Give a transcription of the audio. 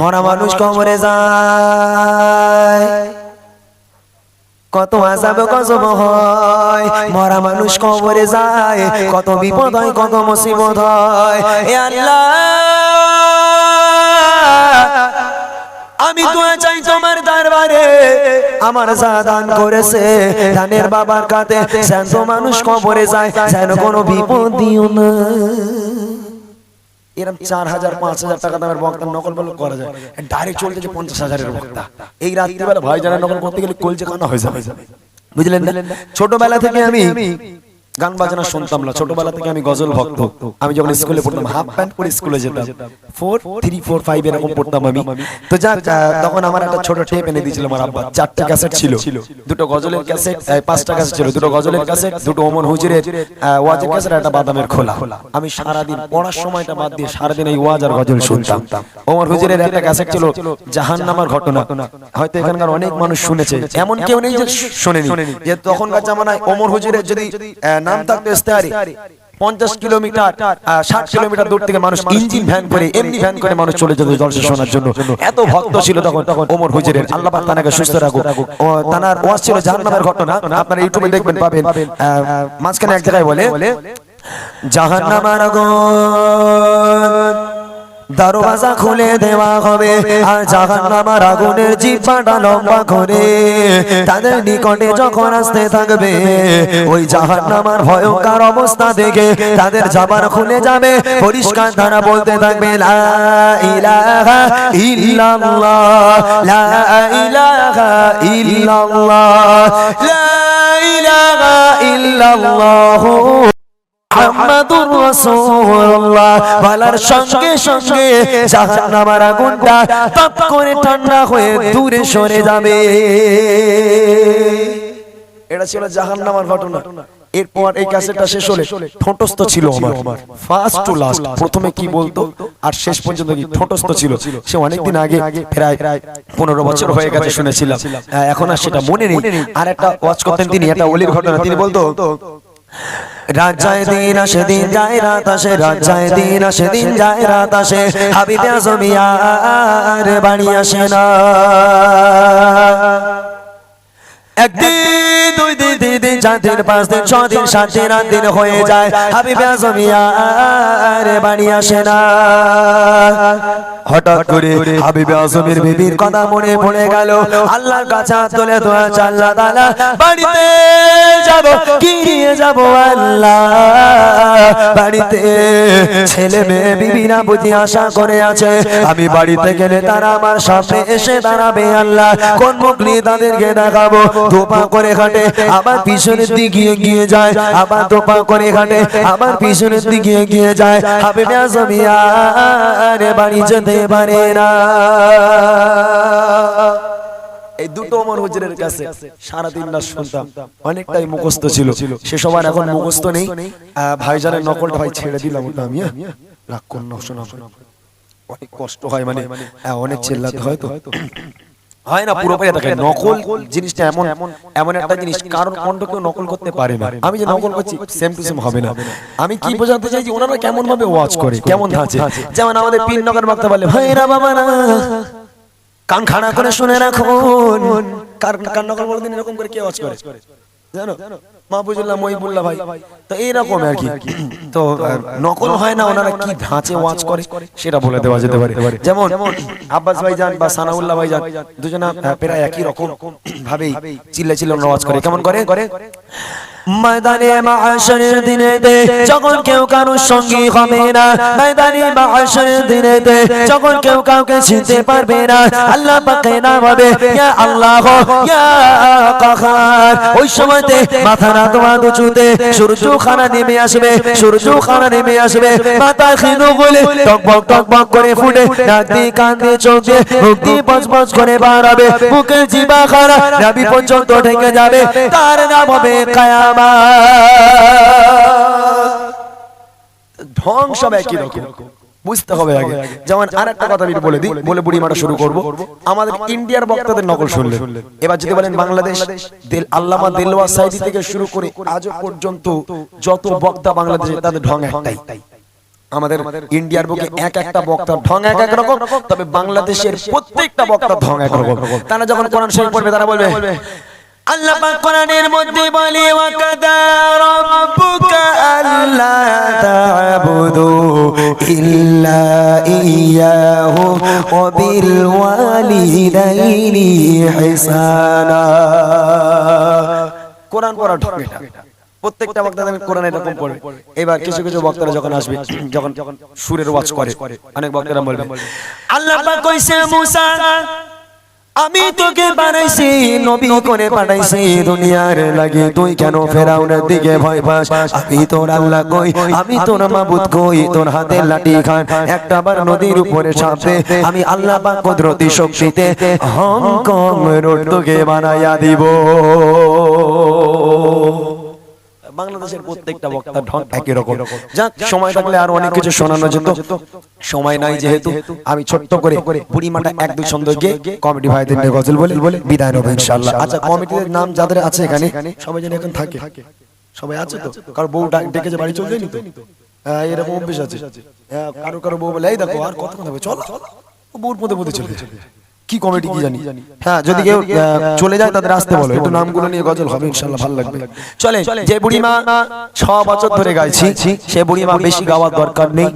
মরা মানুষ কবরে যায়। কত আজাব গজব হয় মরা মানুষ কবরে যায়। কত বিপদ হয় কত মুসিবত হয়। এ আল্লাহ আমি দোয়া চাই তোমার দরবারে। আমার যা দান করেছে দানের বাবার কাতে যেন মানুষ কবরে যায় যেন কোনো বিপদ দিও না। এরকম চার হাজার, পাঁচ হাজার টাকা দামের বক্তা নকল বলে করা যায়। ডাইরেক্ট চলে যাচ্ছে পঞ্চাশ হাজারের বক্তা। এই রাত্রিবেলা ভাই যারা নকল করতে গেলে কলচে কানা হয়ে যাবে। বুঝলেন ছোটবেলা থেকে আমি গান বাজনা শুনতাম না। ছোটবেলা থেকে আমি গজল ভক্ত। আমি যখন স্কুলে পড়তাম হাফ প্যান্ট পরে স্কুলে যেতাম। ফোর থ্রি ফোর ফাইভ এরকম পড়তাম আমি। তো যাক তখন আমার একটা ছোট টেপ এনে দিয়েছিল আমার আব্বা। চারটে ক্যাসেট ছিল। দুটো গজলের ক্যাসেট পাঁচটা ক্যাসেট ছিল। দুটো গজলের ক্যাসেট দুটো ওমন হুজুরের ওয়াজের ক্যাসেট একটা বাদামের খোলা। আমি সারাদিন পড়ার সময়টা বাদ দিয়ে সারাদিন এই ওয়াজ আর গজল শুনতাম। ওমর হুজুরের একটা ক্যাসেট ছিল জাহান নামার ঘটনা হয়তো এখানকার অনেক মানুষ শুনেছে এমন কেউ নেই যে শোনেনি যে তখনকার জামানায় ওমর হুজুরের যদি নাম থাকতো স্টারে পঞ্চাশ কিলোমিটার ষাট কিলোমিটার দূর থেকে মানুষ ইঞ্জিন ভ্যান করে, এমনি ভ্যান করে মানুষ চলে যেত জলসা শোনার জন্য। এত ভক্ত ছিল তখন তখন ওমর হুজুরের। আল্লাহ তানাকে সুস্থ রাখো তানার ওয়াজ ছিল জাহান্নামের ঘটনা। আপনারা ইউটিউবে দেখবেন, পাবেন। মাঝখানে এক জায়গায় বলে জাহান্নামার আগুন দরওয়াজা খুলে দেওয়া হবে। আর জাহান্নামার আগুনের জিহ্বাটা লম্বা করে। তাদের নিকটে যখন আসতে থাকবে, ওই জাহান্নামার ভয়ঙ্কর অবস্থা দেখে তাদের জবান খুলে যাবে। পরিষ্কার তারা বলতে থাকবে, লা ইলাহা ইল্লাল্লাহ, লা ইলাহা ইল্লাল্লাহ, লা ইলাহা ইল্লাল্লাহ। মুহাম্মাদুর রাসূলুল্লাহ। বলার সঙ্গে সঙ্গে জাহান্নামের আগুনটা তপ করে ঠান্ডা হয়ে দূরে সরে যাবে। এটা ছিল জাহান্নামের ঘটনা। এরপর এই ক্যাসেটটা শেষ হলে ঠোঁটস্থ ছিল আমার। ফার্স্ট টু লাস্ট প্রথমে কি বলতো? আর শেষ পর্যন্ত কি? ঠোঁটস্থ ছিল। সে অনেকদিন আগে, প্রায় পনেরো বছর হয়ে গেছে শুনেছিলাম। এখন আর সেটা মনে নেই। আর একটা ওয়াচ করতেন তিনি, একটা অলির ঘটনা। তিনি বলতো রাত যায় দিন আসে দিন যায় রাত আসে রাত যায় দিন আসে দিন যায় রাত আসে। হাবিবে আজমিয়া আর বাড়ি আসে না। একদিন দুই দিন তিন দিন চার দিন পাঁচ দিন ছ দিন সাত দিন আট দিন হয়ে যায়। হাবিবে আর বাড়ি আসে না। হঠাৎ করে হাবিবে আজমের বিবির কথা মনে পড়ে গেল। আল্লাহর কাছে তুলে দোয়া চাল্লা তালা বাড়িতে যাব কি নিয়ে যাব আল্লাহ। বাড়িতে ছেলে মেয়ে বিবিরা বুঝি আশা করে আছে। আমি বাড়িতে গেলে তারা আমার সামনে এসে দাঁড়াবে আল্লাহ। কোন মুখ নিয়ে তাদেরকে দেখাবো? দোপা করে হাঁটে আবার পিছনের দিকে গিয়ে যায়। আবার দোপা করে হাঁটে আবার পিছনের দিকে গিয়ে যায়। হাবিবে আজমিয়া রে বাড়ি যেতে পারে না। এই দুটো হুজুরের কাছে সারাদিন না শুনতাম। অনেকটাই মুখস্থ ছিল। সে সবার এখন মুখস্থ নেই। ভাইজানের নকলটা ভাই ছেড়ে দিলাম ওটা আমি হ্যাঁ? রাগ করুন শোনা। অনেক কষ্ট হয় মানে। হ্যাঁ, অনেক চেল্লাতে হয় তো। হয় না পুরোপুরি দেখেন নকল জিনিসটা এমন এমন একটা জিনিস কারণ কণ্ঠ কেউ নকল করতে পারে না। আমি যে নকল করছি সেম টু সেম হবে না। আমি কি বোঝাতে চাই যে ওনারা কেমন ভাবে ওয়াচ করে কেমন ধাঁচে যেমন আমাদের পিন নগর বক্তা বলে ভাইরা বাবা না কান খাড়া করে শুনে রাখুন। কার কান নকল বলে দিন এরকম করে কে ওয়াচ করে? জানো? মাহবুবুল্লাহ মহিবুল্লাহ ভাই। তো এইরকম আর কি। তো নকল হয় না ওনারা কি ধাঁচে ওয়াচ করে? সেটা বলে দেওয়া যেতে পারে। যেমন আব্বাস ভাই যান বা সানাউল্লাহ ভাইজান দুজনা আহ, প্রায় একই রকম ভাবেই চিল্লা চিল্লা ওয়াচ করে। কেমন করে? করে? ময়দানে মাহাশরের দিনেতে যখন কেউ কারোর সঙ্গী হবে না, ময়দানে মাহাশরের দিনেতে যখন কেউ কাউকে চিনতে পারবে না, আল্লাহ পাকে না হবে, ইয়া আল্লাহ, ইয়া কাহার। ওই সময়তে মাথা না তোমার উঁচুতে সূর্য খানা নেমে আসবে সূর্য খানা নেমে আসবে। মাথা খিনু বলে টকবক টকবক করে ফুটে নাক দিয়ে, কান দিয়ে, চোখ দিয়ে, মুখ দিয়ে করে বার হবে মুখে জিবা খানা নাবি পর্যন্ত ঢেকে যাবে। তার নাম হবে কায়ামা ঢং সব একই রকম। বুঝতে হবে আগে। যেমন আর একটা কথা আমি বলে দিই বলে বুড়ি মারা শুরু করব। আমাদের ইন্ডিয়ার বক্তাদের নকল শুনলেন। এবার যদি বলেন বাংলাদেশ দিল আল্লামা দিলওয়া সাইদি থেকে শুরু করে আজ পর্যন্ত যত বক্তা বাংলাদেশে তাদের ঢং একটাই। আমাদের ইন্ডিয়ার বুকে এক একটা বক্তা ঢং এক এক রকম তবে বাংলাদেশের প্রত্যেকটা বক্তা ঢং এক রকম। তারা যখন কোরআন শরীফ পড়বে তারা বলবে আল্লাহ কোরআনের মধ্যে বলে কোরআন প্রত্যেকটা কোরআন এবার কিছু কিছু বক্তারা যখন আসবে, যখন যখন সুরের ওয়াজ করে, অনেক বক্তারা বলবে, আল্লাহ পাক মুসা আমি তোকে বানাইছি নবী করে পাঠাইছি দুনিয়ার লাগে তুই কেন ফেরাউনের দিকে ভয় পাস? আমি তোর আল্লাহ কই? আমি তোর মাবুদ কই? তোর হাতে লাঠি খান। একটা বার নদীর উপরে সাপে আমি আল্লাহ পাক কুদরতি শক্তিতে হংকং রোড তোকে বানাইয়া দিব। প্রত্যেকটা বক্তার ঢং একই রকম যাক সময় থাকলে আর অনেক কিছু শোনানো যেত সময় নাই যেহেতু আমি ছোট্ট করে বুড়িমাটা এক দুই ছন্দ গিয়ে কমিটি ভাইদের নিয়ে গজল বলে বলে বিদায় নেব ইনশাআল্লাহ আচ্ছা কমিটির নাম যাদের আছে এখানে সবাই যেন এখন থাকে সবাই আছে তো কারও বউ ডাক- ডেকেছে বাড়ি চলে যায়নি তো হ্যাঁ, এরকম অভ্যেস আছে হ্যাঁ, কারও কারও বউ বলে এই দেখো আর কত কথা হবে চলো বউর মধ্যে মধ্যে চলে যায়। কি কমেডি কি জানি? হ্যাঁ যদি কেউ আহ, চলে যায় তাদের আসতে বলো। একটু নামগুলো নিয়ে গজল হবে ইনশাআল্লাহ ভালো লাগবে। চলে যে বুড়িমা ছ বছর ধরে গাইছি সে বুড়িমা বেশি গাওয়ার দরকার নেই।